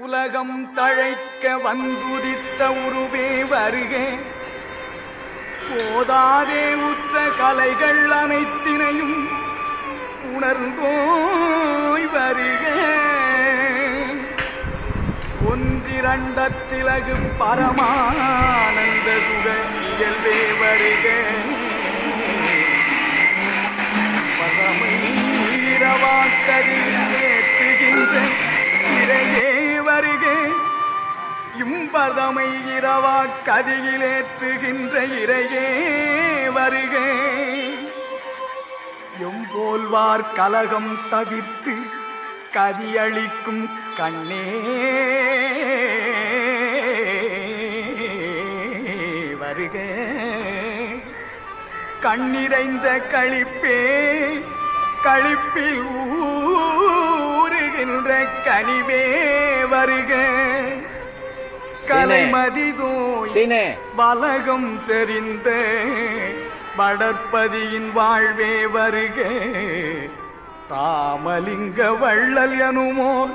உலகம் தழைக்க வந்துதித்த உருவே வருகே. போதாதே உற்ற கலைகள் அனைத்தினையும் உணர்ந்தோய் வருக. ஒன்றிரண்டத்திலகு பரமானந்த சுக இயல்பே வருக பரமீரவாக்கரில் இம்பதமை இரவா கதியிலேற்றுகின்ற இறையே வருக. எம்போல்வார் கலகம் தவிர்த்து கதியளிக்கும் கண்ணே. வருக. கண்ணிறைந்த களிப்பே களிப்பில் ஊறுகின்ற கனிவே வருக. கலைமதிதோய் சீனே. வலகம் தெரிந்த. வளர்ப்பதியின் வாழ்வே வருக. ராமலிங்க வள்ளல் எனுமோ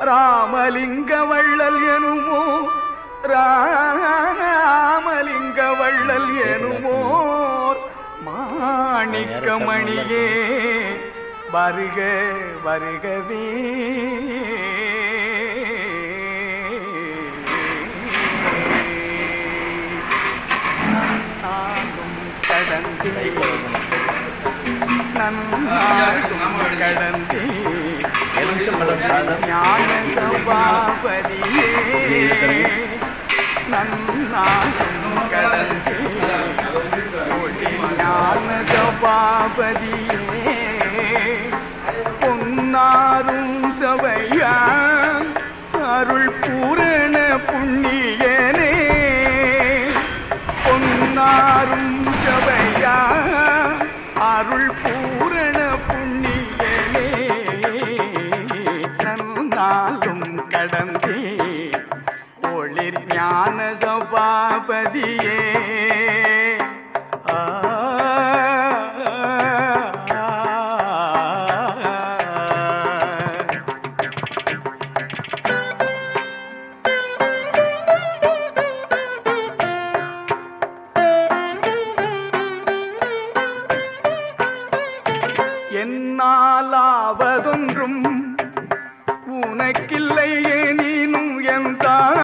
ராமலிங்க வள்ளல் எனுமோ ராமலிங்க வள்ளல் எனுமோ மாணிக்கமணியே வருக வருகவே. கடந்தே ஞான சபாபதியே நன்னாகும் கடந்தே ஞான சபாபதியே பொன்னாரும் சபையா அருள் பூரண புண்ணியனே பொன்னாரும் சபையா அருள் பூ ஒளிர் ஞான சபாபதியே.